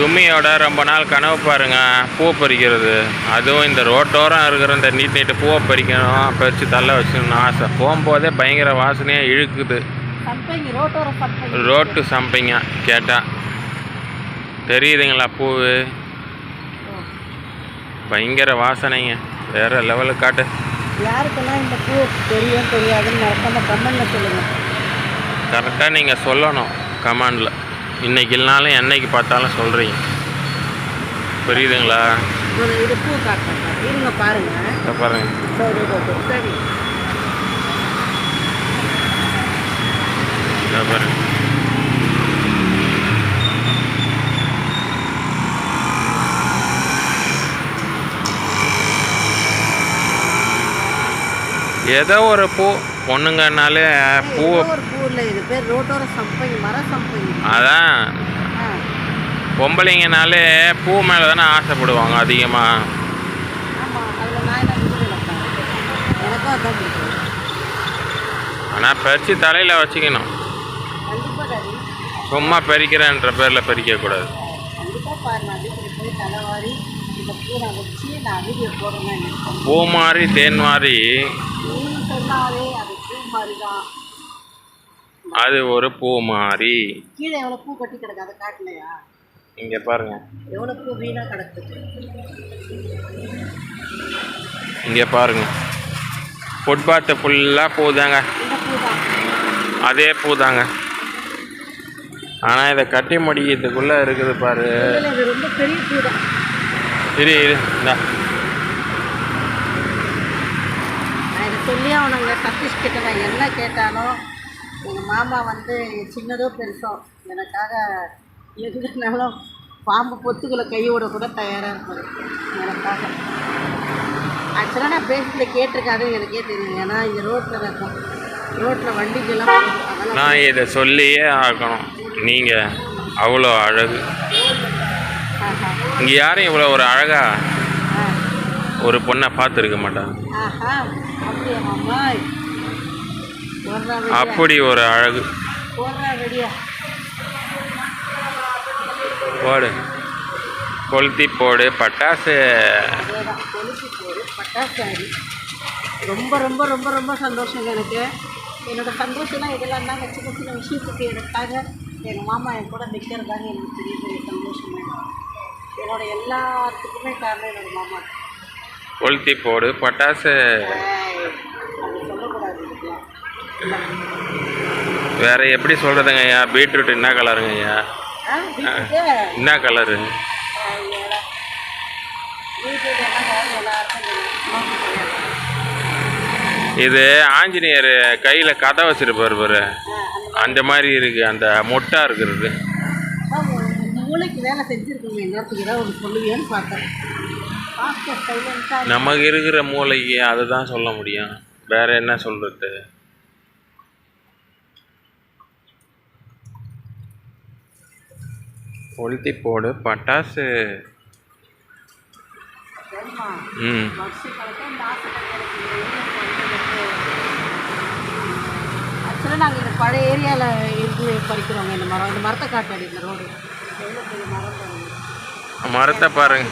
சுமியோட ரொம்ப நாள் கனவு பாருங்க. பூ பறிக்கிறது. அதுவும் இந்த ரோட்டோரம் இருக்கிற இந்த நீட் நீட்டு பூவை பறிக்கணும் பறித்து தள்ள வச்சுக்கணும் ஆசை. போகும்போதே பயங்கர வாசனையாக இழுக்குது. ரோட்டு சம்பைங்க கேட்டால் தெரியுதுங்களா பூவு பயங்கர வாசனைங்க. வேற லெவலுக்கு காட்டு. யாருக்கெல்லாம் இந்த பூ தெரியும் தெரியாதுன்னு கமெண்ட்ல கரெக்டாக நீங்கள் சொல்லணும் கமாண்டில். இன்னைக்கு இல்லைனாலும் என்னைக்கு பார்த்தாலும் சொல்கிறீங்க புரியுதுங்களா? இது பூ இருங்க பாருங்க. பாருங்க. பாருங்க. ஏதோ ஒரு பூ பொண்ணுங்கனாலே பூ இது பேர் ரோட்டோர சம்பங்கி மர சம்பங்கி. அதான். பொம்பளைங்கனாலே பூ மேலே தானே ஆசைப்படுவாங்க அதிகமாக ஆனால் பறித்து தலையில் வச்சுக்கணும். சும்மா பறிக்கிறேன்ற பேரில் பறிக்கக்கூடாது பூ மாதிரி தேன் மாதிரி சொன்னாலே அது பூ மாதிரி தான் அது ஒரு பூ மாதிரி கீழே எவ்வளோ பூ கட்டி கிடக்கு? அதை காட்டலையா? இங்கே பாருங்க. எவ்வளோ பூ வீணாக கிடக்குது இங்கே பாருங்க. ஃபுட்பாத்து ஃபுல்லாக பூ தாங்க அதே பூ தாங்க ஆனால் இதை கட்டி முடிக்கிறதுக்குள்ளே இருக்குது பாரு. ரொம்ப பெரிய பூ தான் இரு இரு இந்தா நான் இதை சொல்லி அவனுங்க சதீஷ் கிட்ட நான் என்ன கேட்டாலும் எங்கள் மாமா வந்து சின்னதோ பெருசோ எனக்காக எதுனாலும் பாம்பு பொத்துக்குள்ளே கையோட கூட தயாராக இருப்பாரு. எனக்காக. ஆக்சுவலாக நான் பேசிட்டு கேட்டிருக்காது எனக்கே தெரியும். ஏன்னா இங்கே ரோட்டில் இருக்கும். ரோட்டில் வண்டிக்கெல்லாம் நான் இதை சொல்லியே ஆகணும். நீங்கள் அவ்வளோ அழகு. இங்கே யாரும் இவ்வளோ ஒரு அழகா ஆ ஒரு பொண்ணை பார்த்துருக்க மாட்டாங்க. அப்படி ஒரு அழகு. போடு. கொளுத்தி போடு பட்டாசு. ரொம்ப ரொம்ப ரொம்ப ரொம்ப சந்தோஷங்க எனக்கு. என்னோட சந்தோஷம்லாம் இதெல்லாம் தாங்க சின்ன சின்ன விஷயத்துக்கு எனக்காக எங்கள் மாமா என் கூட நிற்கிறதாங்க எனக்கு பெரிய பெரிய சந்தோஷமே. என்னோட எல்லாத்துக்குமே காரணம் என்னோட மாமா கொளுத்தி போடு. பட்டாசு. வேற எப்படி சொல்கிறதுங்க ஐயா? பீட்ரூட் என்ன கலருங்க ஐயா? என்ன கலரு? இது ஆஞ்சநேயர் கையில் கதை வச்சிருப்பாரு பாரு. அந்த மாதிரி இருக்கு. அந்த மொட்டா இருக்கிறது. மூளைக்கு வேலை செஞ்சுருக்கோங்க எல்லாத்துக்கு ஏதாவது ஒன்று சொல்லுவியான்னு பார்த்தேன். நமக்கு இருக்கிற மூளைக்கு அதை தான் சொல்ல முடியும். வேற என்ன சொல்றது? கொளுத்தி போடு பட்டாசு. ம். ஆக்சுவலாக நாங்கள் இந்த பழைய ஏரியாவில் இருந்து பறிக்கிறோங்க இந்த மரம் இந்த மரத்தை காட்டாடி இந்த ரோடு. மரத்தை பாருங்க.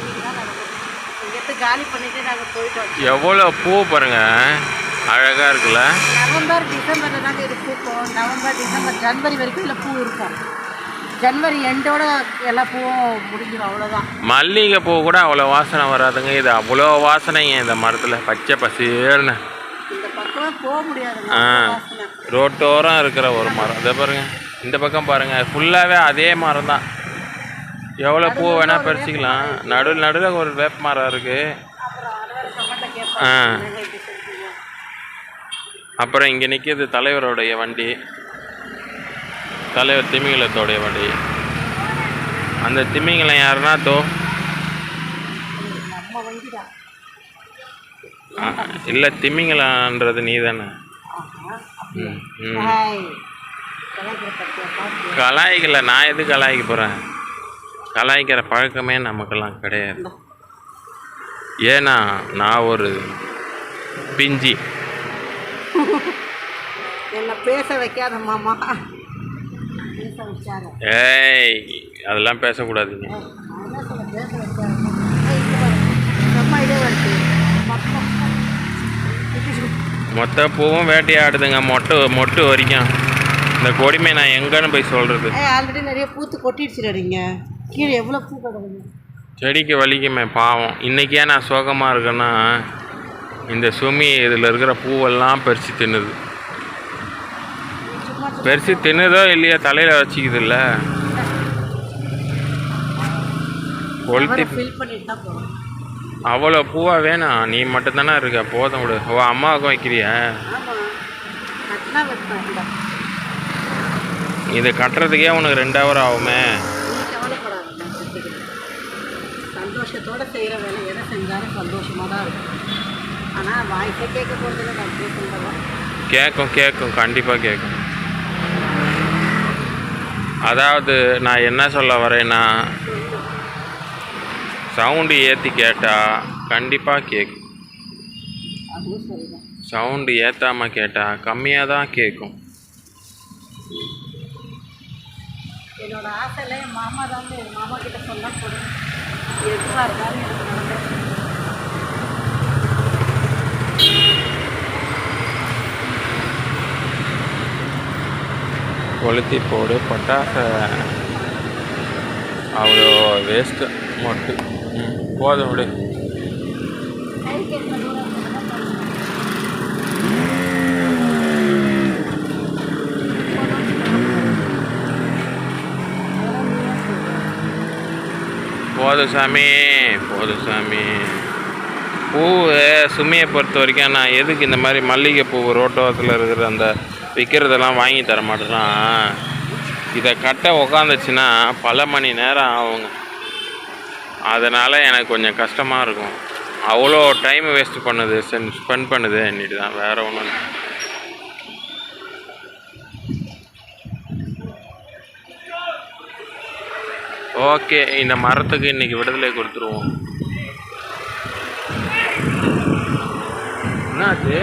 இங்கேருந்து காலி பண்ணிட்டு நாங்கள் போயிட்டோம். எவ்வளோ பூ பாருங்க. அழகா இருக்குல்ல. நவம்பர் டிசம்பரில் தாங்க இது பூக்கும் நவம்பர் டிசம்பர் ஜனவரி வரைக்கும் இதில் பூ இருக்கும் ஜனவரி எண்டோட எல்லா பூவும் முடிஞ்சிடும் அவ்வளோதான் மல்லிகை பூ கூட அவ்வளோ வாசனை வராதுங்க. இது அவ்வளோ வாசனைங்க இந்த மரத்தில். பச்சை பசேர்னு இந்த பக்கமே போக முடியாதுங்க ஆ. ரோட்டோரம் இருக்கிற ஒரு மரம். இதை பாருங்க. இந்த பக்கம் பாருங்க. ஃபுல்லாகவே அதே மரம் தான் எவ்வளோ பூ வேணால் பறிச்சிக்கலாம். நடுவில் நடுவில் ஒரு வேப்ப மரம் இருக்குது ஆ. அப்புறம் இங்கே நிற்கிது தலைவருடைய வண்டி. தலைவர் திமிங்கலத்தோடைய வண்டி. அந்த திமிங்கலம் யாருன்னா தோ இல்லை திமிங்கலன்றது நீ தானே கலாய்க்கல நான் எது கலாய்க்க போகிறேன் கலாய்க்கிற பழக்கமே நமக்கெல்லாம் கிடையாது. ஏன்னா நான் ஒரு பிஞ்சி. என்ன பேச வைக்காத மாமா. ஏய் அதெல்லாம் பேசக்கூடாதுங்க. மொத்த பூவும் வேட்டையாடுதுங்க மொட்டை மொட்டு வரைக்கும். இந்த கொடிமை நான் எங்கன்னு போய் சொல்கிறது ஆல்ரெடி நிறைய பூத்து கொட்டிடுச்சுடுறீங்க கீழே எவ்வளோ பூ கிடக்குது செடிக்கு வலிக்குமே பாவம். இன்றைக்கே நான் சோகமாக இருக்கேன்னா இந்த சுமி இதில் இருக்கிற பூவெல்லாம் பறித்து தின்னுது. பறித்து தின்னுதோ இல்லையா தலையில் வச்சுக்குதுல்ல. கொளுத்தி அவ்வளோ பூவாக வேணாம். நீ மட்டும்தானே இருக்க. போதும் விடு. ஓ அம்மாவுக்கும் வைக்கிறியா? இது கட்டுறதுக்கே உனக்கு ரெண்டு ஹவர் ஆகுமே நீ கவலைப்படாத நான் செஞ்சுக்கிறேன் சந்தோஷத்தோடு செய்கிற வேலை எதை செஞ்சாலும் சந்தோஷமாக தான் இருக்கும். ஆனால் வாய்ஸே கேட்க போகிறதில்ல நான் பேசுகிறதெல்லாம் கேட்கும் கேட்கும் கண்டிப்பாக கேட்கும் அதாவது நான் என்ன சொல்ல வரேன்னா சவுண்டு ஏற்றி கேட்டால் கண்டிப்பாக கேட்கும் சவுண்டு ஏற்றாமல் கேட்டால் கம்மியாக தான் கேட்கும் என்னோட ஆசையில் மாமா தான் மாமா கிட்ட சொன்னால் போதும். எதுவாக இருந்தாலும் எனக்கு நடக்கும். கொளுத்தி போடு பட்டாசை. அவ்வளோ வேஸ்ட்டு மொட்டு போதும் விடு கை கெட்டின தூரம் இருந்தா போதும். போதும் சாமி போதும் சாமி பூ சுமையை பொறுத்த வரைக்கும் நான் எதுக்கு இந்த மாதிரி மல்லிகை பூ ரோட்டோரத்தில் இருக்கிற அந்த விற்கிறதெல்லாம் வாங்கி தர மாட்டேன்னா இதை கட்ட உக்காந்துச்சுன்னா பல மணி நேரம் ஆகுங்க. அதனால் எனக்கு கொஞ்சம் கஷ்டமாக இருக்கும். அவ்வளோ டைம் வேஸ்ட் பண்ணுது ஸ்பெண்ட் பண்ணுது என்னிட்டு தான் வேறு ஒன்றும் ஓகே இந்த மரத்துக்கு இன்னைக்கு விடுதலை கொடுத்துருவோம். என்னாச்சு?